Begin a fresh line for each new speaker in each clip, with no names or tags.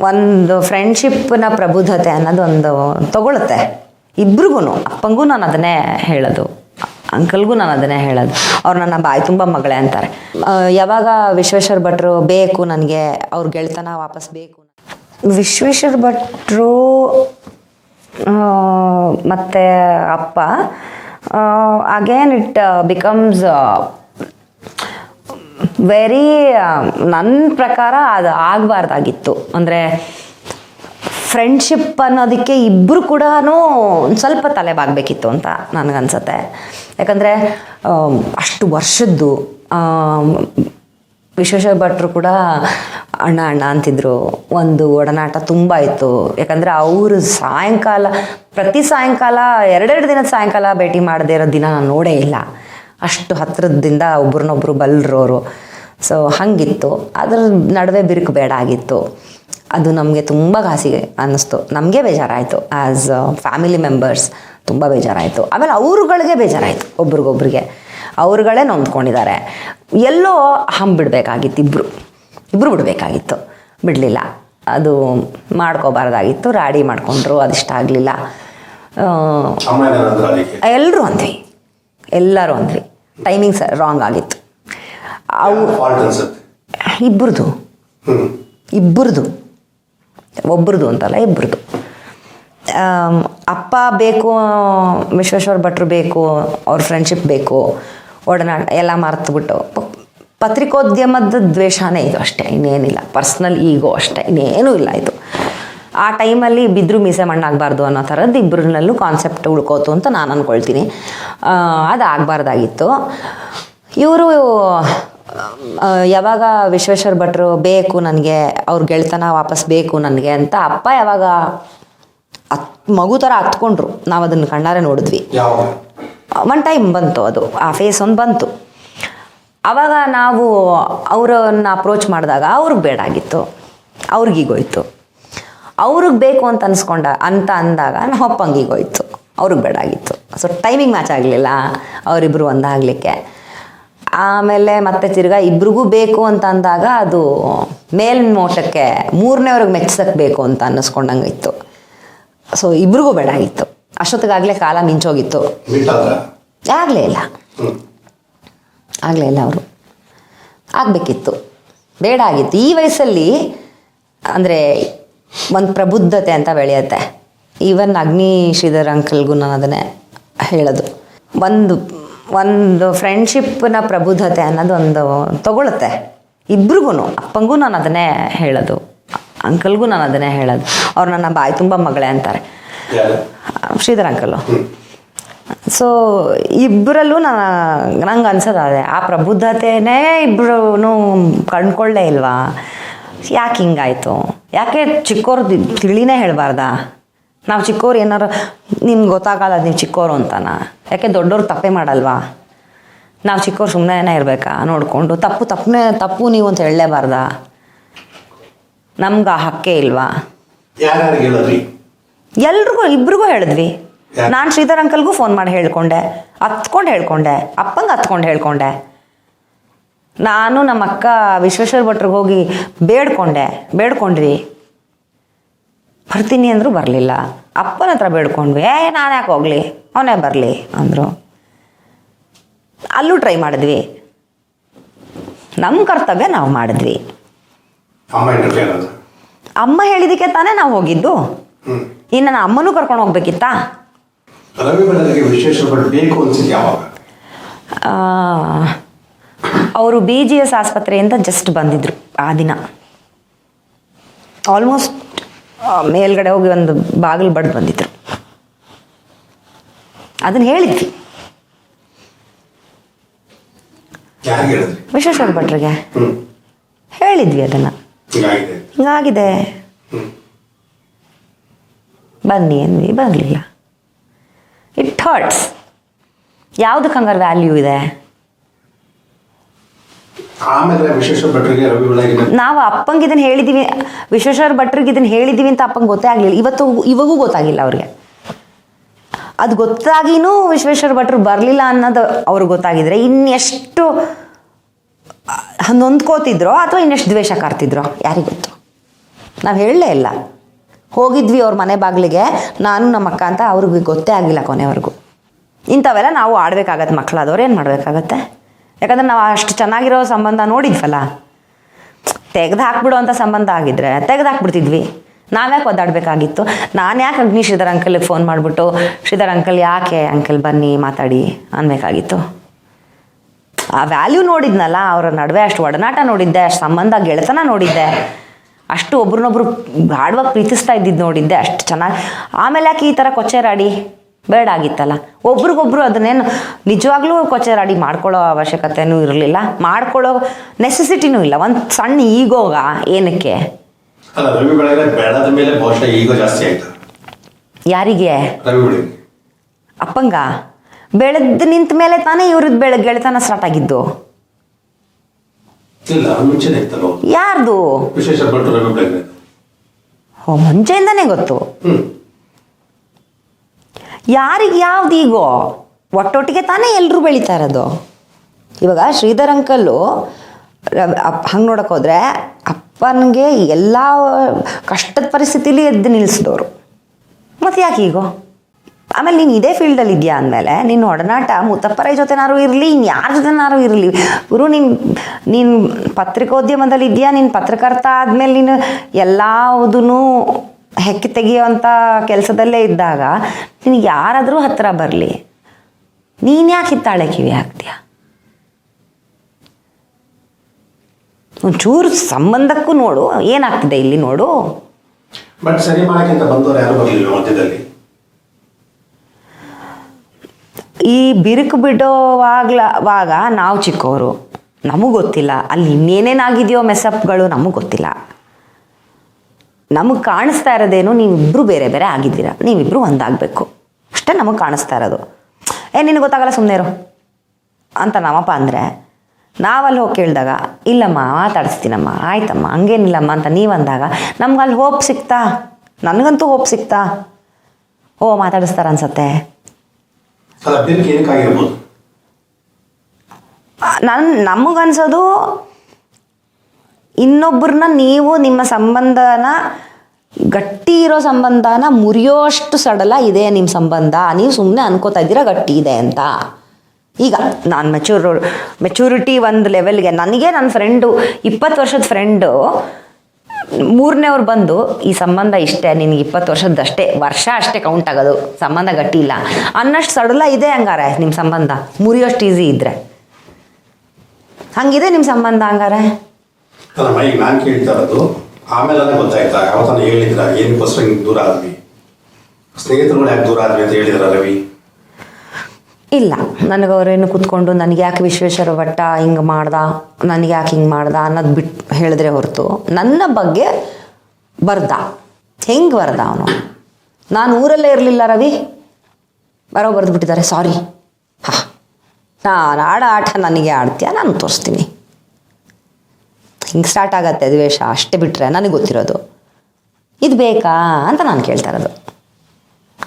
ಒಂದು ಫ್ರೆಂಡ್ಶಿಪ್ನ ಪ್ರಬುದ್ಧತೆ ಅನ್ನೋದು ಒಂದು ತಗೊಳುತ್ತೆ. ಇಬ್ರಿಗೂ ಅಪ್ಪಂಗೂ ನಾನು ಅದನ್ನೇ ಹೇಳೋದು. ಅಂಕಲ್ಗೂ ನಾನು ಅದನ್ನೇ ಹೇಳೋದು. ಅವ್ರು ನನ್ನ ಬಾಯಿ ತುಂಬ ಮಗಳೇ ಅಂತಾರೆ. ಯಾವಾಗ ವಿಶ್ವೇಶ್ವರ ಭಟ್ರು ಬೇಕು ನನಗೆ, ಅವ್ರ ಗೆಳ್ತನ ವಾಪಸ್ ಬೇಕು ವಿಶ್ವೇಶ್ವರ ಭಟ್ರು ಮತ್ತು ಅಪ್ಪ ಅಗೇನ್ ಇಟ್ ಬಿಕಮ್ಸ್ ವೆರಿ ನನ್ನ ಪ್ರಕಾರ ಅದು ಆಗಬಾರ್ದಾಗಿತ್ತು. ಅಂದರೆ ಫ್ರೆಂಡ್ಶಿಪ್ ಅನ್ನೋದಕ್ಕೆ ಇಬ್ಬರು ಕೂಡ ಒಂದು ಸ್ವಲ್ಪ ತಲೆ ಬಾಗಬೇಕಿತ್ತು ಅಂತ ನನಗನ್ಸತ್ತೆ. ಯಾಕಂದರೆ ಅಷ್ಟು ವರ್ಷದ್ದು ವಿಶ್ವೇಶ್ವರ ಭಟ್ರು ಕೂಡ ಅಣ್ಣ ಅಣ್ಣ ಅಂತಿದ್ರು. ಒಂದು ಒಡನಾಟ ತುಂಬ ಇತ್ತು. ಯಾಕಂದರೆ ಅವರು ಸಾಯಂಕಾಲ, ಪ್ರತಿ ಸಾಯಂಕಾಲ, ಎರಡೆರಡು ದಿನದ ಸಾಯಂಕಾಲ ಭೇಟಿ ಮಾಡದೇ ಇರೋ ದಿನ ನಾನು ನೋಡೇ ಇಲ್ಲ. ಅಷ್ಟು ಹತ್ರದಿಂದ ಒಬ್ರನ್ನೊಬ್ರು ಬಲ್ಲರೋರು ಸೊ ಹಾಗಿತ್ತು. ಅದ್ರ ನಡುವೆ ಬಿರುಕು ಬೇಡ ಆಗಿತ್ತು. ಅದು ನಮಗೆ ತುಂಬ ಘಾಸಿಗೆ ಅನ್ನಿಸ್ತು. ನಮಗೆ ಬೇಜಾರಾಯಿತು. ಆ್ಯಸ್ ಫ್ಯಾಮಿಲಿ ಮೆಂಬರ್ಸ್ ತುಂಬ ಬೇಜಾರಾಯಿತು. ಆಮೇಲೆ ಅವ್ರುಗಳಿಗೆ ಬೇಜಾರಾಯಿತು ಒಬ್ರಿಗೊಬ್ರಿಗೆ. ಅವ್ರುಗಳೇ ನೊಂದ್ಕೊಂಡಿದ್ದಾರೆ. ಎಲ್ಲೋ ಹಂಬ್ ಬಿಡಬೇಕಾಗಿತ್ತು ಇಬ್ಬರು ಇಬ್ಬರು ಬಿಡಬೇಕಾಗಿತ್ತು. ಬಿಡಲಿಲ್ಲ. ಅದು ಮಾಡ್ಕೋಬಾರ್ದಾಗಿತ್ತು. ರಾಡಿ ಮಾಡಿಕೊಂಡ್ರು ಅದಿಷ್ಟ ಆಗಲಿಲ್ಲ. ಎಲ್ಲರೂ ಅಂದ್ವಿ. ಎಲ್ಲರೂ ಅಂದ್ವಿ. ಟೈಮಿಂಗ್ಸ್ ರಾಂಗ್ ಆಗಿತ್ತು. ಅವು ಇಬ್ಬರದು. ಇಬ್ಬರದು. ಒಬ್ಬರದು ಅಂತಲ್ಲ ಇಬ್ಬರದು. ಅಪ್ಪ ಬೇಕು ವಿಶ್ವೇಶ್ವರ ಭಟ್ರು ಬೇಕು ಅವ್ರ ಫ್ರೆಂಡ್ಶಿಪ್ ಬೇಕು ಒಡನಾಟ ಎಲ್ಲ ಮರೆತುಬಿಟ್ಟು. ಪತ್ರಿಕೋದ್ಯಮದ ದ್ವೇಷನೇ ಇದು ಅಷ್ಟೇ ಇನ್ನೇನಿಲ್ಲ. ಪರ್ಸ್ನಲ್ ಈಗೋ ಅಷ್ಟೇ ಇನ್ನೇನೂ ಇಲ್ಲ ಇದು. ಆ ಟೈಮಲ್ಲಿ ಬಿದ್ರು ಮೀಸೆ ಮಣ್ಣಾಗಬಾರ್ದು ಅನ್ನೋ ಥರದ್ದು ಇಬ್ಬರನ್ನಲ್ಲೂ ಕಾನ್ಸೆಪ್ಟ್ ಉಳ್ಕೋತು ಅಂತ ನಾನು ಅಂದ್ಕೊಳ್ತೀನಿ ಅದು ಆಗಬಾರ್ದಾಗಿತ್ತು ಇವರು ಯಾವಾಗ ವಿಶ್ವೇಶ್ವರ ಭಟ್ರು ಬೇಕು ನನಗೆ ಅವ್ರ ಗೆಳ್ತನ ವಾಪಸ್ ಬೇಕು ನನಗೆ ಅಂತ ಅಪ್ಪ ಯಾವಾಗ ಹತ್ ಮಗು ಥರ ಹತ್ಕೊಂಡ್ರು ನಾವು ಅದನ್ನು ಕಣ್ಣಾರೆ ನೋಡಿದ್ವಿ. ಒನ್ ಟೈಮ್ ಬಂತು ಅದು. ಆ ಫೇಸ್ ಒಂದು ಬಂತು. ಆವಾಗ ನಾವು ಅವರನ್ನ ಅಪ್ರೋಚ್ ಮಾಡಿದಾಗ ಅವ್ರಿಗೆ ಬೇಡಾಗಿತ್ತು ಅವ್ರಿಗೀಗೋಯ್ತು ಅವ್ರಿಗೆ ಬೇಕು ಅಂತ ಅನ್ಸ್ಕೊಂಡ ಅಂತ ಅಂದಾಗ ನಮ್ಮ ಅಪ್ಪಂಗೀಗೋಯ್ತು ಅವ್ರಿಗೆ ಬೇಡಾಗಿತ್ತು ಸೊ ಟೈಮಿಂಗ್ ಮ್ಯಾಚ್ ಆಗಲಿಲ್ಲ. ಅವರಿಬ್ಬರು ಒಂದಾಗಲಿಕ್ಕೆ. ಆಮೇಲೆ ಮತ್ತೆ ತಿರ್ಗಾ ಇಬ್ರಿಗೂ ಬೇಕು ಅಂತ ಅಂದಾಗ ಅದು ಮೇಲ್ನೋಟಕ್ಕೆ ಮೂರನೇವ್ರಿಗೆ ಮೆಚ್ಚಕ್ಕೆ ಬೇಕು ಅಂತ ಅನ್ನಿಸ್ಕೊಂಡಂಗೆ ಇತ್ತು ಸೊ ಇಬ್ರಿಗೂ ಬೇಡ ಆಗಿತ್ತು. ಅಷ್ಟೊತ್ತಿಗಾಗಲೇ ಕಾಲ ಮಿಂಚೋಗಿತ್ತು. ಆಗಲೇ ಇಲ್ಲ. ಆಗಲೇ ಇಲ್ಲ ಅವರು. ಆಗಬೇಕಿತ್ತು. ಬೇಡ ಆಗಿತ್ತು. ಈ ವಯಸ್ಸಲ್ಲಿ ಅಂದರೆ ಒಂದು ಪ್ರಬುದ್ಧತೆ ಅಂತ ಬೆಳೆಯುತ್ತೆ. ಈವನ್ ಅಗ್ನಿ ಶ್ರೀಧರ್ ಅಂಕಲ್ಗೂ ನಾನು ಅದನ್ನೇ ಹೇಳೋದು. ಒಂದು ಒಂದು ಫ್ರೆಂಡ್ಶಿಪ್ನ ಪ್ರಬುದ್ಧತೆ ಅನ್ನೋದು ಒಂದು ತಗೊಳುತ್ತೆ. ಇಬ್ರಿಗೂ ಅಪ್ಪಂಗೂ ನಾನು ಅದನ್ನೇ ಹೇಳೋದು. ಅಂಕಲ್ಗೂ ನಾನು ಅದನ್ನೇ ಹೇಳೋದು. ಅವ್ರು ನನ್ನ ಬಾಯಿ ತುಂಬ ಮಗಳೇ ಅಂತಾರೆ. ಶ್ರೀಧರ್ ಅಂಕಲು. ಸೊ ಇಬ್ಬರಲ್ಲೂ ನಾನು ನಂಗೆ ಅನ್ಸೋದು ಅದೇ. ಆ ಪ್ರಬುದ್ಧತೆನೇ ಇಬ್ಬರೂ ಕಂಡ್ಕೊಳ್ಳೇ ಇಲ್ವಾ? ಯಾಕೆ ಹಿಂಗಾಯಿತು? ಯಾಕೆ ಚಿಕ್ಕವ್ರದ್ದು ತಿಳಿನೇ ಹೇಳಬಾರ್ದಾ? ನಾವು ಚಿಕ್ಕವ್ರು ಏನಾರು ನಿಮ್ಗೆ ಗೊತ್ತಾಗಲ್ಲ ನೀವು ಚಿಕ್ಕವರು ಅಂತನಾ. ಯಾಕೆ ದೊಡ್ಡವ್ರು ತಪ್ಪೇ ಮಾಡಲ್ವಾ? ನಾವು ಚಿಕ್ಕವ್ರು ಸುಮ್ಮನೆ ಇರಬೇಕಾ? ನೋಡಿಕೊಂಡು ತಪ್ಪು ತಪ್ಪನೇ ತಪ್ಪು ನೀವು ಅಂತ ಹೇಳಲೇಬಾರ್ದಾ. ನಮ್ಗೆ ಆ ಹಕ್ಕೇ ಇಲ್ವಾ? ಎಲ್ರಿಗೂ ಇಬ್ರಿಗೂ ಹೇಳಿದ್ವಿ. ನಾನು ಶ್ರೀಧರ್ ಅಂಕಲ್ಗೂ ಫೋನ್ ಮಾಡಿ ಹೇಳ್ಕೊಂಡೆ. ಹತ್ಕೊಂಡು ಹೇಳ್ಕೊಂಡೆ. ಅಪ್ಪಂಗೆ ಹತ್ಕೊಂಡು ಹೇಳ್ಕೊಂಡೆ. ನಾನು ನಮ್ಮ ಅಕ್ಕ ವಿಶ್ವೇಶ್ವರ ಭಟ್ರಿಗೆ ಹೋಗಿ ಬೇಡ್ಕೊಂಡೆ. ಬೇಡ್ಕೊಂಡ್ವಿ. ಬರ್ತೀನಿ ಅಂದರೂ ಬರಲಿಲ್ಲ. ಅಪ್ಪನ ಹತ್ರ ಬೇಡ್ಕೊಂಡ್ವಿ. ಏ ನಾನು ಯಾಕೆ ಹೋಗಲಿ? ಅವನೇ ಬರಲಿ ಅಂದರು. ಅಲ್ಲೂ ಟ್ರೈ ಮಾಡಿದ್ವಿ. ನಮ್ಮ ಕರ್ತವ್ಯ ನಾವು ಮಾಡಿದ್ವಿ.
ಅಮ್ಮ
ಹೇಳಿದಕ್ಕೆ ತಾನೇ ನಾವು ಹೋಗಿದ್ದು. ಇನ್ನು ನನ್ನ ಅಮ್ಮನೂ ಕರ್ಕೊಂಡು ಹೋಗ್ಬೇಕಿತ್ತಾ? ಅವರು ಬಿ ಜಿ ಎಸ್ ಆಸ್ಪತ್ರೆಯಿಂದ ಜಸ್ಟ್ ಬಂದಿದ್ರು ಆ ದಿನ. ಆಲ್ಮೋಸ್ಟ್ ಮೇಲ್ಗಡೆ ಹೋಗಿ ಒಂದು ಬಾಗಿಲು ಬಡ್ದು ಬಂದಿದ್ರು. ಅದನ್ನ ಹೇಳಿದ್ವಿ. ವಿಶ್ವೇಶ್ವರ ಭಟ್ರಿಗೆ. ಹೇಳಿದ್ವಿ ಅದನ್ನ.
ಹಿಂಗಾಗಿದೆ
ಹಿಂಗಾಗಿದೆ ಬನ್ನಿ ಅಂದ್ವಿ ಬರಲಿಲ್ಲ. ಇಟ್ ಹರ್ಟ್ಸ್ ಯಾವುದಕ್ಕೆ ಹಂಗಾರೆ ವ್ಯಾಲ್ಯೂ ಇದೆ? ನಾವು ಅಪ್ಪಂಗೆ ಇದನ್ನ ಹೇಳಿದೀವಿ. ವಿಶ್ವೇಶ್ವರ ಭಟ್ರಿಗೆ ಇದನ್ನ ಹೇಳಿದೀವಿ ಅಂತ ಅಪ್ಪಂಗೆ ಗೊತ್ತೇ ಆಗಲಿಲ್ಲ. ಇವತ್ತು ಇವಾಗೂ ಗೊತ್ತಾಗಿಲ್ಲ ಅವ್ರಿಗೆ. ಅದು ಗೊತ್ತಾಗಿನೂ ವಿಶ್ವೇಶ್ವರ ಭಟ್ರು ಬರಲಿಲ್ಲ ಅನ್ನೋದು ಅವ್ರಿಗೆ ಗೊತ್ತಾಗಿದ್ರೆ ಇನ್ನೆಷ್ಟು ನೊಂದ್ಕೋತಿದ್ರೋ ಅಥವಾ ಇನ್ನೆಷ್ಟು ದ್ವೇಷ ಕಾರ್ತಿದ್ರೋ ಯಾರಿಗೆ ಗೊತ್ತು? ನಾವು ಹೇಳಲೇ ಇಲ್ಲ. ಹೋಗಿದ್ವಿ ಅವ್ರ ಮನೆ ಬಾಗಿಲಿಗೆ. ನಾನು ನಮ್ಮ ಅಕ್ಕ ಅಂತ ಅವ್ರಿಗೆ ಗೊತ್ತೇ ಆಗಿಲ್ಲ ಕೊನೆವರೆಗೂ. ಇಂಥವೆಲ್ಲ ನಾವು ಆಡ್ಬೇಕಾಗತ್ತೆ ಮಕ್ಕಳಾದವ್ರು ಏನು ಮಾಡಬೇಕಾಗತ್ತೆ? ಯಾಕಂದ್ರೆ ನಾವು ಅಷ್ಟು ಚೆನ್ನಾಗಿರೋ ಸಂಬಂಧ ನೋಡಿದ್ವಲ್ಲ? ತೆಗೆದು ಹಾಕ್ಬಿಡೋ ಅಂಥ ಸಂಬಂಧ ಆಗಿದ್ರೆ ತೆಗೆದು ಹಾಕ್ಬಿಡ್ತಿದ್ವಿ. ನಾವ್ಯಾಕೆ ಒದ್ದಾಡಬೇಕಾಗಿತ್ತು? ನಾನು ಯಾಕೆ ಅಗ್ನಿ ಶ್ರೀಧರ್ ಅಂಕಲ್ಗೆ ಫೋನ್ ಮಾಡಿಬಿಟ್ಟು, ಶ್ರೀಧರ್ ಅಂಕಲ್, ಯಾಕೆ ಅಂಕಲ್ ಬನ್ನಿ, ಮಾತಾಡಿ, ಅನ್ಬೇಕಾಗಿತ್ತು. ಆ ವ್ಯಾಲ್ಯೂ ನೋಡಿದ್ನಲ್ಲ, ಅವರ ನಡುವೆ ಅಷ್ಟು ಒಡನಾಟ ನೋಡಿದ್ದೆ, ಅಷ್ಟು ಸಂಬಂಧ ಗೆಳೆತನ ನೋಡಿದ್ದೆ. ಅಷ್ಟು ಒಬ್ರನ್ನೊಬ್ರು ಗಾಢವಾಗಿ ಪ್ರೀತಿಸ್ತಾ ಇದ್ದಿದ್ದು ನೋಡಿದ್ದೆ, ಅಷ್ಟು ಚೆನ್ನಾಗಿ ಆಮೇಲೆ ಯಾಕೆ ಈ ಥರ ಕೊಚ್ಚೆರಾಡಿ ಬೇಡ ಆಗಿತ್ತಲ್ಲ. ಒಬ್ರಿಗೊಬ್ರು ಅದನ್ನೇನು ನಿಜವಾಗ್ಲೂ ಕೊಚರಾಡಿ ಮಾಡ್ಕೊಳ್ಳೋ ಅವಶ್ಯಕತೆನೂ ಇರಲಿಲ್ಲ. ಮಾಡ್ಕೊಳ್ಳೋ ನೆಸೆಸಿಟಿನೂ ಇಲ್ಲ. ಒಂದು ಸಣ್ಣ ಈಗೋಗ ಏನಕ್ಕೆ? ಯಾರಿಗೆ? ಅಪ್ಪಂಗ? ಬೆಳೆದ್ ನಿಂತ ಮೇಲೆ ತಾನೇ ಇವ್ರದ್ದು ಬೆಳೆ ಗೆಳೆತನ ಸ್ಟಾರ್ಟ್ ಆಗಿದ್ದು. ಯಾರ್ದು? ಓ ಮುಂಚೆಯಿಂದನೇ ಗೊತ್ತು. ಯಾರಿಗೆ ಯಾವ್ದು ಈಗೋ? ಒಟ್ಟೊಟ್ಟಿಗೆ ತಾನೇ ಎಲ್ಲರೂ ಬೆಳೀತಾ ಇರೋದು. ಇವಾಗ ಶ್ರೀಧರ್ ಅಂಕಲ್ಲು ಹಂಗೆ ನೋಡಕ್ಕೆ ಹೋದರೆ ಅಪ್ಪನಿಗೆ ಎಲ್ಲ ಕಷ್ಟದ ಪರಿಸ್ಥಿತಿಲಿ ಎದ್ದು ನಿಲ್ಲಿಸಿದವರು ಮತ್ತು ಯಾಕೆ ಈಗೋ? ಆಮೇಲೆ ನೀನು ಇದೇ ಫೀಲ್ಡಲ್ಲಿ ಇದೆಯಾ ಅಂದಮೇಲೆ ನಿನ್ನ ಒಡನಾಟ ಮುತ್ತಪ್ಪರೈ ಜೊತೆನಾರು ಇರಲಿ ಇನ್ನು ಯಾರ ಜೊತೆನಾರು ಇರಲಿ. ಗುರು, ನೀನು ನೀನು ಪತ್ರಿಕೋದ್ಯಮದಲ್ಲಿ ಇದೆಯಾ ನೀನು ಪತ್ರಕರ್ತ ಆದಮೇಲೆ ನೀನು ಎಲ್ಲದೂ ಹೆಕ್ಕಿ ತೆಗೆಯುವಂಥ ಕೆಲಸದಲ್ಲೇ ಇದ್ದಾಗ ನಿನಗೆ ಯಾರಾದರೂ ಹತ್ತಿರ ಬರಲಿ. ನೀನು ಯಾಕೆ ಹಿತ್ತಾಳೆ ಕಿವಿ ಹಾಕ್ತೀಯ? ಒಂಚೂರು ಸಂಬಂಧಕ್ಕೂ ನೋಡು ಏನಾಗ್ತಿದೆ ಇಲ್ಲಿ ನೋಡು.
ಬಟ್ ಸರಿ ಮಾಡೋಕ್ಕಿಂತ ಬಂದವರು ಯಾರು ಬರಲಿಲ್ಲ ಮಧ್ಯದಲ್ಲಿ.
ಈ ಬಿರುಕು ಬಿಡೋವಾಗ್ಲವಾಗ ನಾವು ಚಿಕ್ಕವರು ನಮಗೂ ಗೊತ್ತಿಲ್ಲ ಅಲ್ಲಿ ಇನ್ನೇನೇನಾಗಿದೆಯೋ ಮೆಸಪ್ಗಳು ನಮಗೆ ಗೊತ್ತಿಲ್ಲ. ನಮಗೆ ಕಾಣಿಸ್ತಾ ಇರೋದೇನು ನೀವಿಬ್ಬರು ಬೇರೆ ಬೇರೆ ಆಗಿದ್ದೀರಾ? ನೀವಿಬ್ಬರು ಒಂದಾಗಬೇಕು. ಅಷ್ಟೇ ನಮಗೆ ಕಾಣಿಸ್ತಾ ಇರೋದು. ಏ ನಿನಗೆ ಗೊತ್ತಾಗಲ್ಲ ಸುಮ್ಮನೆ ಇರು. ಅಂತ ನಮ್ಮಪ್ಪ ಅಂದರೆ ನಾವಲ್ಲಿ ಹೋಗಿ ಕೇಳಿದಾಗ ಇಲ್ಲಮ್ಮ ಮಾತಾಡಿಸ್ತೀನಮ್ಮ ಆಯ್ತಮ್ಮ ಹಂಗೇನಿಲ್ಲಮ್ಮ ಅಂತ ನೀವು ಅಂದಾಗ ನಮ್ಗೆ ಅಲ್ಲಿ ಹೋಪ್ ಸಿಗ್ತಾ ನನಗಂತೂ ಹೋಪ್ ಸಿಗ್ತಾ ಓ ಮಾತಾಡಿಸ್ತಾರ ಅನ್ಸತ್ತೆ. ನನ್ನ ನಮಗನ್ಸೋದು ಇನ್ನೊಬ್ಬರನ್ನ ನೀವು ನಿಮ್ಮ ಸಂಬಂಧನ, ಗಟ್ಟಿ ಇರೋ ಸಂಬಂಧನ ಮುರಿಯೋಷ್ಟು ಸಡಲ ಇದೆ ನಿಮ್ಮ ಸಂಬಂಧ. ನೀವು ಸುಮ್ಮನೆ ಅನ್ಕೋತಾ ಇದ್ದೀರಾ, ಗಟ್ಟಿ ಇದೆ ಅಂತ. ಈಗ ನಾನು ಮೆಚೂರ್ ಮೆಚೂರಿಟಿ ಒಂದು ಲೆವೆಲ್ಗೆ ನನಗೆ ನನ್ನ ಫ್ರೆಂಡು ಇಪ್ಪತ್ತು ವರ್ಷದ ಫ್ರೆಂಡು ಮೂರನೇವ್ರು ಬಂದು, ಈ ಸಂಬಂಧ ಇಷ್ಟೇ, ನಿನಗೆ ಇಪ್ಪತ್ತು ವರ್ಷದಷ್ಟೇ ವರ್ಷ ಅಷ್ಟೇ ಕೌಂಟ್ ಆಗೋದು, ಸಂಬಂಧ ಗಟ್ಟಿ ಇಲ್ಲ. ಅನ್ನಷ್ಟು ಸಡಲ ಇದೆ ಹಂಗಾರೆ ನಿಮ್ಮ ಸಂಬಂಧ, ಮುರಿಯೋಷ್ಟು ಈಸಿ ಇದ್ರೆ. ಹಂಗಿದೆ ನಿಮ್ಮ ಸಂಬಂಧ ಹಂಗಾರೆ?
ಅಲ್ಲ ಮೈಗೆ ನಾನು ಕೇಳ್ತಾ ಇರೋದು ಆಮೇಲೆ ಗೊತ್ತಾಯ್ತಾ ಯಾವತ್ತಾನ ಹೇಳಿದ್ರ, ಏನಕ್ಕೋಸ್ಕರ ಹಿಂಗೆ ದೂರ ಆದ್ವಿ? ಸ್ನೇಹಿತರುಗಳು ಯಾಕೆ ದೂರ ಆದ್ವಿ ಅಂತ ಹೇಳಿದ್ರ ರವಿ?
ಇಲ್ಲ ನನಗೆ ಅವರೇನು ಕೂತ್ಕೊಂಡು, ನನಗೆ ಯಾಕೆ ವಿಶ್ವೇಶ್ವರ ಭಟ್ಟ ಹಿಂಗೆ ಮಾಡ್ದ? ನನಗೆ ಯಾಕೆ ಹಿಂಗೆ ಮಾಡ್ದ? ಅನ್ನೋದು ಬಿಟ್ಟು ಹೇಳಿದ್ರೆ ಹೊರತು, ನನ್ನ ಬಗ್ಗೆ ಬರ್ದ. ಹೆಂಗೆ ಬರ್ದ ಅವನು? ನಾನು ಊರಲ್ಲೇ ಇರಲಿಲ್ಲ ರವಿ. ಬರೋ ಬರೆದು ಬಿಟ್ಟಿದ್ದಾರೆ, ಸಾರಿ. ಹಾ. ನಾನು ಆಡೋ ಆಟ ನನಗೆ ಆಡ್ತೀಯ? ನಾನು ತೋರಿಸ್ತೀನಿ. ಹಿಂಗೆ ಸ್ಟಾರ್ಟ್ ಆಗತ್ತೆ ದ್ವೇಷ ಅಷ್ಟೇ ಬಿಟ್ಟರೆ ನನಗೆ ಗೊತ್ತಿರೋದು. ಇದು ಬೇಕಾ ಅಂತ ನಾನು ಕೇಳ್ತಾ ಇರೋದು.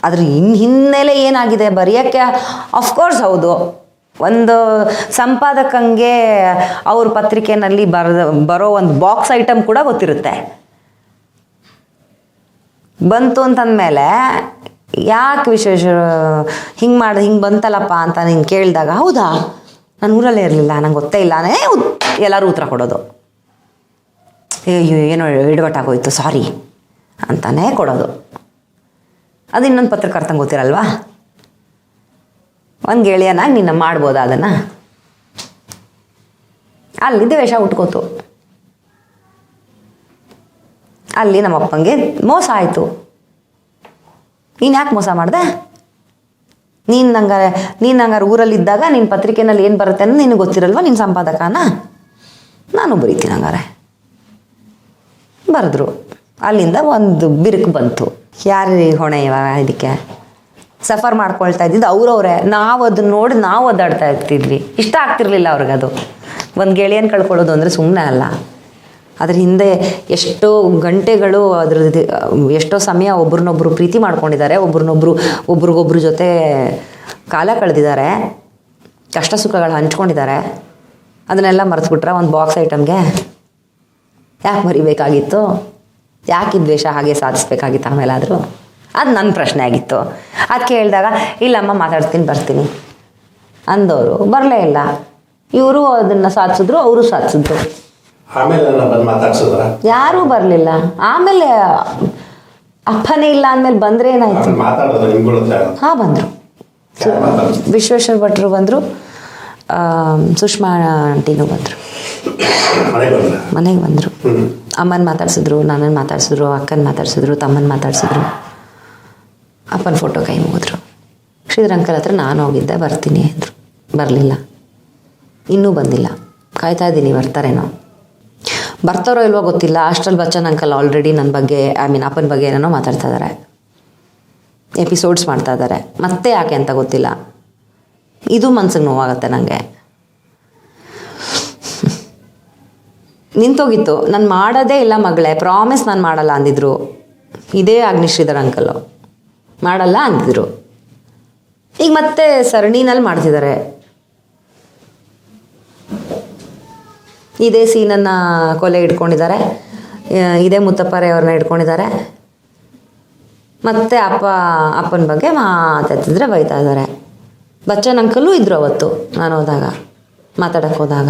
ಅದ್ರ ಇನ್ನು ಹಿನ್ನೆಲೆ ಏನಾಗಿದೆ? ಬರೆಯೋಕ್ಕೆ ಅಫ್ಕೋರ್ಸ್ ಹೌದು. ಒಂದು ಸಂಪಾದಕಂಗೆ ಅವ್ರ ಪತ್ರಿಕೆನಲ್ಲಿ ಬರೆದ, ಬರೋ ಒಂದು ಬಾಕ್ಸ್ ಐಟಮ್ ಕೂಡ ಗೊತ್ತಿರುತ್ತೆ. ಬಂತು ಅಂತಂದಮೇಲೆ ಯಾಕೆ ವಿಶೇಷ, ಹಿಂಗೆ ಮಾಡಿದೆ ಹಿಂಗೆ ಬಂತಲ್ಲಪ್ಪ ಅಂತ ನೀನು ಕೇಳಿದಾಗ, ಹೌದಾ? ನಾನು ಊರಲ್ಲೇ ಇರಲಿಲ್ಲ, ನಂಗೆ ಗೊತ್ತೇ ಇಲ್ಲ. ಎಲ್ಲರೂ ಉತ್ತರ ಕೊಡೋದು. ಅಯ್ಯೋ ಏನೋ ಎಡವಟ್ಟಾಗೋಯ್ತು, ಸಾರಿ ಅಂತಾನೇ ಕೊಡೋದು. ಅದು ಇನ್ನೊಂದು ಪತ್ರಕರ್ತಂಗೆ ಗೊತ್ತಿರಲ್ವಾ? ಒಂದು ಗೆಳೆಯನಾಗಿ ನಿನ್ನ ಮಾಡ್ಬೋದಾ ಅದನ್ನು? ಅಲ್ಲಿ ದ್ವೇಷ ಉಟ್ಕೋತು. ಅಲ್ಲಿ ನಮ್ಮಪ್ಪಂಗೆ ಮೋಸ ಆಯಿತು. ನೀನು ಯಾಕೆ ಮೋಸ ಮಾಡಿದೆ? ನೀನು ನಂಗಾರೆ ನೀನು ನಂಗಾರೆ ಊರಲ್ಲಿದ್ದಾಗ ನಿನ್ನ ಪತ್ರಿಕೆನಲ್ಲಿ ಏನು ಬರುತ್ತೆ ಅನ್ನೋ ನಿನಗೆ ಗೊತ್ತಿರಲ್ವ ನಿನ್ನ ಸಂಪಾದಕನ? ನಾನು ಬರೀತೀನಿ ಹಂಗಾರೆ. ಬರೆದ್ರು. ಅಲ್ಲಿಂದ ಒಂದು ಬಿರುಕು ಬಂತು. ಯಾರು ಹೊಣೆ ಇದಕ್ಕೆ? ಸಫರ್ ಮಾಡ್ಕೊಳ್ತಾ ಇದ್ದಿದ್ದು ಅವ್ರವ್ರೆ. ನಾವು ಅದನ್ನ ನೋಡಿ ನಾವು ಒದ್ದಾಡ್ತಾ ಇರ್ತಿದ್ವಿ ಇಷ್ಟ ಆಗ್ತಿರ್ಲಿಲ್ಲ ಅವ್ರಿಗೆ ಅದು. ಒಂದು ಗೆಳೆಯನ್ ಕಳ್ಕೊಳ್ಳೋದು ಅಂದರೆ ಸುಮ್ಮನೆ ಅಲ್ಲ. ಅದ್ರ ಹಿಂದೆ ಎಷ್ಟೋ ಗಂಟೆಗಳು ಅದ್ರ ಎಷ್ಟೋ ಸಮಯ ಒಬ್ರನ್ನೊಬ್ರು ಪ್ರೀತಿ ಮಾಡ್ಕೊಂಡಿದ್ದಾರೆ. ಒಬ್ರನ್ನೊಬ್ರು, ಒಬ್ರಿಗೊಬ್ರ ಜೊತೆ ಕಾಲ ಕಳೆದಿದ್ದಾರೆ. ಕಷ್ಟ ಸುಖಗಳು ಹಂಚ್ಕೊಂಡಿದ್ದಾರೆ. ಅದನ್ನೆಲ್ಲ ಮರೆತ್ಬಿಟ್ರೆ ಒಂದು ಬಾಕ್ಸ್ ಐಟಮ್ಗೆ ಯಾಕೆ ಮರಿಬೇಕಾಗಿತ್ತು? ಯಾಕೆ ದ್ವೇಷ ಹಾಗೆ ಸಾಧಿಸ್ಬೇಕಾಗಿತ್ತು ಆಮೇಲಾದರೂ? ಅದು ನನ್ನ ಪ್ರಶ್ನೆ ಆಗಿತ್ತು. ಅದು ಕೇಳಿದಾಗ ಇಲ್ಲಮ್ಮ ಮಾತಾಡ್ತೀನಿ ಬರ್ತೀನಿ ಅಂದವರು ಬರಲೇ ಇಲ್ಲ. ಇವರು ಅದನ್ನು ಸಾಧಿಸಿದ್ರು ಅವರು ಸಾಧಿಸಿದ್ರು. ಯಾರೂ ಬರಲಿಲ್ಲ. ಆಮೇಲೆ ಅಪ್ಪನೇ ಇಲ್ಲ ಅಂದಮೇಲೆ ಬಂದರೆ ಏನಾಯ್ತು? ಹಾಂ ಬಂದರು? ವಿಶ್ವೇಶ್ವರ ಭಟ್ರು ಬಂದರು. ಸುಷ್ಮಾ ಆಂಟಿನೂ ಬಂದರು?
ಮನೆಗೆ ಬಂದ್ರ.
ಅಮ್ಮನ ಮಾತಾಡ್ಸಿದ್ರು ನನ್ನನ್ನು ಮಾತಾಡ್ಸಿದ್ರು, ಅಕ್ಕನ ಮಾತಾಡ್ಸಿದ್ರು, ತಮ್ಮನ ಮಾತಾಡ್ಸಿದ್ರು. ಅಪ್ಪನ ಫೋಟೋ ಕೈ ಮುಗಿದ್ರು. ಶ್ರೀಧರ್ ಅಂಕಲ್ ಹತ್ರ ನಾನು ಹೋಗಿದ್ದೆ, ಬರ್ತೀನಿ ಅಂದರು. ಬರಲಿಲ್ಲ. ಇನ್ನೂ ಬಂದಿಲ್ಲ. ಕಾಯ್ತಾ ಇದ್ದೀನಿ, ಬರ್ತಾರೇನೋ. ಬರ್ತಾರೋ ಇಲ್ವೋ ಗೊತ್ತಿಲ್ಲ. ಅಷ್ಟ್ರಲ್ಲಿ ಬಚ್ಚನ್ ಅಂಕಲ್ ಆಲ್ರೆಡಿ ನನ್ನ ಬಗ್ಗೆ ಐ ಮೀನ್ ಅಪ್ಪನ ಬಗ್ಗೆ ಏನೇನೋ ಮಾತಾಡ್ತಾ ಇದ್ದಾರೆ ಎಪಿಸೋಡ್ಸ್ ಮಾಡ್ತಾ ಇದ್ದಾರೆ ಮತ್ತೆ ಯಾಕೆ ಅಂತ ಗೊತ್ತಿಲ್ಲ. ಇದು ಮನ್ಸಿಗೆ ನೋವಾಗುತ್ತೆ ನನಗೆ ನಿಂತೋಗಿತ್ತು. ನಾನು ಮಾಡೋದೇ ಇಲ್ಲ ಮಗಳೇ ಪ್ರಾಮಿಸ್ ನಾನು ಮಾಡಲ್ಲ ಅಂದಿದ್ರು. ಇದೇ ಅಗ್ನಿಶ್ರೀಧರ್ ಅಂಕಲು ಮಾಡಲ್ಲ ಅಂದಿದ್ರು. ಈಗ ಮತ್ತೆ ಸರಣಿನಲ್ಲಿ ಮಾಡ್ತಿದ್ದಾರೆ. ಇದೇ ಸೀನನ್ನು ಕೊಲೆ ಇಟ್ಕೊಂಡಿದ್ದಾರೆ. ಇದೇ ಮುತ್ತಪ್ಪರೆ ಅವ್ರನ್ನ ಇಟ್ಕೊಂಡಿದ್ದಾರೆ. ಮತ್ತೆ ಅಪ್ಪ, ಅಪ್ಪನ ಬಗ್ಗೆ ಮಾತಾಡ್ತಿದ್ರೆ ಬೈತಾ ಇದ್ದಾರೆ. ಬಚ್ಚನ್ ಅಂಕಲು ಇದ್ರು ಅವತ್ತು, ನಾನು ಹೋದಾಗ ಮಾತಾಡಕ್ಕೆ ಹೋದಾಗ.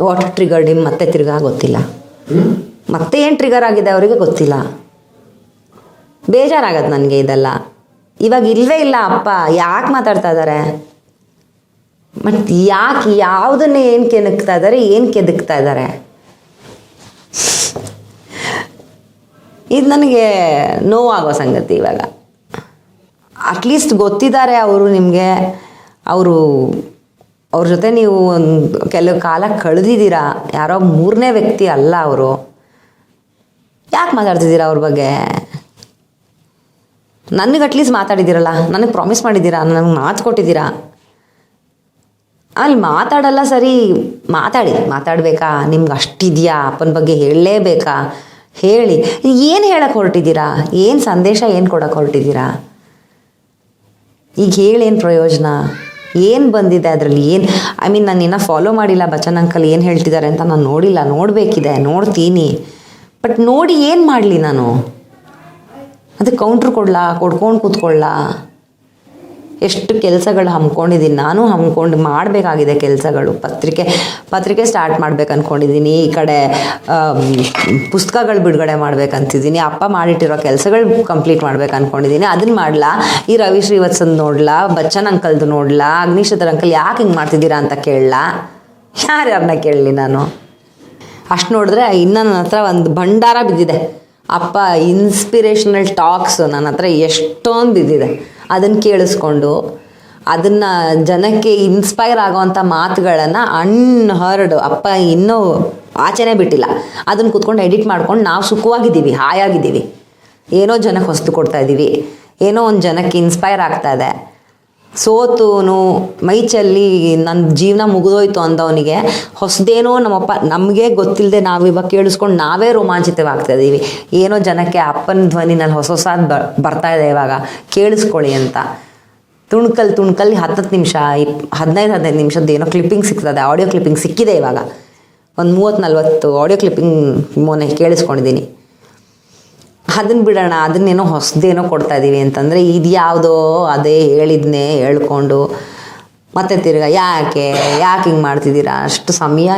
ವಾಟ್ ಟ್ರಿಗರ್ ನಿಮ್ಮ ಮತ್ತೆ ತಿರ್ಗಾ ಗೊತ್ತಿಲ್ಲ. ಮತ್ತೆ ಏನು ಟ್ರಿಗರ್ ಆಗಿದೆ ಅವರಿಗೆ ಗೊತ್ತಿಲ್ಲ. ಬೇಜಾರಾಗತ್ತೆ ನನಗೆ ಇದೆಲ್ಲ. ಇವಾಗ ಇಲ್ಲವೇ ಇಲ್ಲ ಅಪ್ಪ, ಯಾಕೆ ಮಾತಾಡ್ತಾ ಇದ್ದಾರೆ ಮತ್ತು ಯಾಕೆ ಯಾವುದನ್ನೇ ಏನು ಕೆನಕ್ತಾ ಇದ್ದಾರೆ ಏನು ಕೆದಕ್ತಾ ಇದ್ದಾರೆ ಇದು ನನಗೆ ನೋವಾಗೋ ಸಂಗತಿ ಇವಾಗ. ಅಟ್ಲೀಸ್ಟ್ ಗೊತ್ತಿದ್ದಾರೆ ಅವರು ನಿಮಗೆ. ಅವರು ಅವ್ರ ಜೊತೆ ನೀವು ಒಂದು ಕೆಲವು ಕಾಲ ಕಳೆದಿದ್ದೀರಾ? ಯಾರೋ ಮೂರನೇ ವ್ಯಕ್ತಿ ಅಲ್ಲ ಅವರು. ಯಾಕೆ ಮಾತಾಡ್ತಿದ್ದೀರಾ ಅವ್ರ ಬಗ್ಗೆ? ನನಗೆ ಅಟ್ಲೀಸ್ಟ್ ಮಾತಾಡಿದ್ದೀರಲ್ಲ. ನನಗೆ ಪ್ರಾಮಿಸ್ ಮಾಡಿದ್ದೀರಾ? ನನಗೆ ಮಾತು ಕೊಟ್ಟಿದ್ದೀರಾ? ಅಲ್ಲಿ ಮಾತಾಡಲ್ಲ ಸರಿ. ಮಾತಾಡಿ. ಮಾತಾಡಬೇಕಾ? ನಿಮ್ಗೆ ಅಷ್ಟಿದೆಯಾ? ಅಪ್ಪನ ಬಗ್ಗೆ ಹೇಳಲೇಬೇಕಾ? ಹೇಳಿ. ಏನು ಹೇಳಕ್ಕೆ ಹೊರಟಿದ್ದೀರಾ? ಏನು ಸಂದೇಶ ಏನು ಕೊಡಕ್ಕೆ ಹೊರಟಿದ್ದೀರಾ? ಈಗ ಹೇಳೇನು ಪ್ರಯೋಜನ? ಏನು ಬಂದಿದೆ ಅದರಲ್ಲಿ? ಏನು? ಐ ಮೀನ್ ನಾನು ಇನ್ನೂ ಫಾಲೋ ಮಾಡಿಲ್ಲ ಬಚ್ಚನ್ ಅಂಕಲ್ ಏನು ಹೇಳ್ತಿದ್ದಾರೆ ಅಂತ ನಾನು ನೋಡಿಲ್ಲ, ನೋಡಬೇಕಿದೆ, ನೋಡ್ತೀನಿ. ಬಟ್ ನೋಡಿ ಏನು ಮಾಡಲಿ ನಾನು? ಅದಕ್ಕೆ ಕೌಂಟ್ರ್ ಕೊಡ್ಲಾ, ಕೊಡ್ಕೊಂಡು ಕೂತ್ಕೊಳ್ಳಾ? ಎಷ್ಟು ಕೆಲಸಗಳು ಹಮ್ಮಿಕೊಂಡಿದ್ದೀನಿ ನಾನು ಹಮ್ಮಿಕೊಂಡು ಮಾಡಬೇಕಾಗಿದೆ ಕೆಲಸಗಳು. ಪತ್ರಿಕೆ ಪತ್ರಿಕೆ ಸ್ಟಾರ್ಟ್ ಮಾಡ್ಬೇಕು ಅಂದ್ಕೊಂಡಿದ್ದೀನಿ ಈ ಕಡೆ ಪುಸ್ತಕಗಳು ಬಿಡುಗಡೆ ಮಾಡ್ಬೇಕಂತಿದ್ದೀನಿ. ಅಪ್ಪ ಮಾಡಿಟ್ಟಿರೋ ಕೆಲಸಗಳು ಕಂಪ್ಲೀಟ್ ಮಾಡ್ಬೇಕು ಅಂದ್ಕೊಂಡಿದ್ದೀನಿ ಅದನ್ನು ಮಾಡಲಾ. ಈ ರವಿ ಶ್ರೀವತ್ಸನ್ ನೋಡ್ಲಾ, ಬಚ್ಚನ್ ಅಂಕಲ್ದು ನೋಡ್ಲಾ ಅಗ್ನಿಶಧರ್ ಅಂಕಲ್ ಯಾಕೆ ಹಿಂಗೆ ಮಾಡ್ತಿದ್ದೀರಾ ಅಂತ ಕೇಳಲಾ? ಯಾರ್ಯಾರನ್ನ ಕೇಳಲಿ ನಾನು? ಅಷ್ಟು ನೋಡಿದ್ರೆ ಇನ್ನು ನನ್ನ ಹತ್ರ ಒಂದು ಭಂಡಾರ ಬಿದ್ದಿದೆ. ಅಪ್ಪ ಇನ್ಸ್ಪಿರೇಷನಲ್ ಟಾಕ್ಸ್ ನನ್ನ ಹತ್ರ ಎಷ್ಟೊಂದು ಬಿದ್ದಿದೆ ಅದನ್ನು ಕೇಳಿಸ್ಕೊಂಡು ಅದನ್ನು ಜನಕ್ಕೆ ಇನ್ಸ್ಪೈರ್ ಆಗೋವಂಥ ಮಾತುಗಳನ್ನು ಅನ್ಹರ್ಡ್ ಅಪ್ಪ ಇನ್ನೂ ಆಚೆನೇ ಬಿಟ್ಟಿಲ್ಲ. ಅದನ್ನು ಕೂತ್ಕೊಂಡು ಎಡಿಟ್ ಮಾಡ್ಕೊಂಡು ನಾವು ಸುಖವಾಗಿದ್ದೀವಿ, ಹಾಯಾಗಿದ್ದೀವಿ. ಏನೋ ಜನಕ್ಕೆ ಹೊಸ್ತು ಕೊಡ್ತಾ ಇದ್ದೀವಿ ಏನೋ ಒಂದು ಜನಕ್ಕೆ ಇನ್ಸ್ಪೈರ್ ಆಗ್ತಾ ಇದೆ. ಸೋತುನು ಮೈಚಲ್ಲಿ ನನ್ನ ಜೀವನ ಮುಗಿದೋಯ್ತು ಅಂದವನಿಗೆ, ಹೊಸದೇನೋ ನಮ್ಮಪ್ಪ ನಮಗೆ ಗೊತ್ತಿಲ್ಲದೆ ನಾವು ಇವಾಗ ಕೇಳಿಸ್ಕೊಂಡು ನಾವೇ ರೋಮಾಂಚಿತವಾಗ್ತಾ ಇದ್ದೀವಿ ಏನೋ ಜನಕ್ಕೆ ಅಪ್ಪನ ಧ್ವನಿನಲ್ಲಿ ಹೊಸ ಹೊಸ ಬ ಬರ್ತಾ ಇದೆ ಇವಾಗ. ಕೇಳಿಸ್ಕೊಳ್ಳಿ ಅಂತ. ತುಣ್ಕಲ್ಲಿ ತುಣ್ಕಲ್ಲಿ ಹತ್ತತ್ತು ನಿಮಿಷ, ಇಪ್, ಹದಿನೈದು ಹದಿನೈದು ನಿಮಿಷದ್ದು ಏನೋ ಕ್ಲಿಪ್ಪಿಂಗ್ ಸಿಗ್ತದೆ, ಆಡಿಯೋ ಕ್ಲಿಪ್ಪಿಂಗ್ ಸಿಕ್ಕಿದೆ ಇವಾಗ. ಒಂದು ಮೂವತ್ತು ನಲ್ವತ್ತು ಆಡಿಯೋ ಕ್ಲಿಪ್ಪಿಂಗ್ ಮೊನ್ನೆ ಕೇಳಿಸ್ಕೊಂಡಿದ್ದೀನಿ. ಅದನ್ನ ಬಿಡೋಣ, ಅದನ್ನೇನೋ ಹೊಸದೇನೋ ಕೊಡ್ತಾ ಇದ್ದೀವಿ ಅಂತಂದರೆ ಇದು ಯಾವುದೋ ಅದೇ ಹೇಳಿದ್ನೇ ಹೇಳ್ಕೊಂಡು ಮತ್ತೆ ತಿರ್ಗಾ ಯಾಕೆ ಯಾಕೆ ಹಿಂಗೆ ಮಾಡ್ತಿದ್ದೀರಾ? ಅಷ್ಟು ಸಮಯ,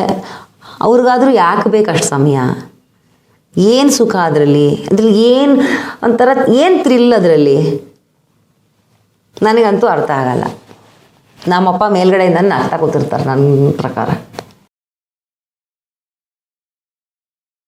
ಅವ್ರಿಗಾದ್ರೂ ಯಾಕೆ ಬೇಕು ಅಷ್ಟು ಸಮಯ? ಏನು ಸುಖ ಅದರಲ್ಲಿ? ಅದ್ರಲ್ಲಿ ಏನು ಒಂಥರ, ಏನು ಥ್ರಿಲ್ ಅದರಲ್ಲಿ? ನನಗಂತೂ ಅರ್ಥ ಆಗಲ್ಲ. ನಮ್ಮಪ್ಪ ಮೇಲ್ಗಡೆಯಿಂದ ನಗ್ತಾ ಕೂತಿರ್ತಾರೆ ನನ್ನ ಪ್ರಕಾರ.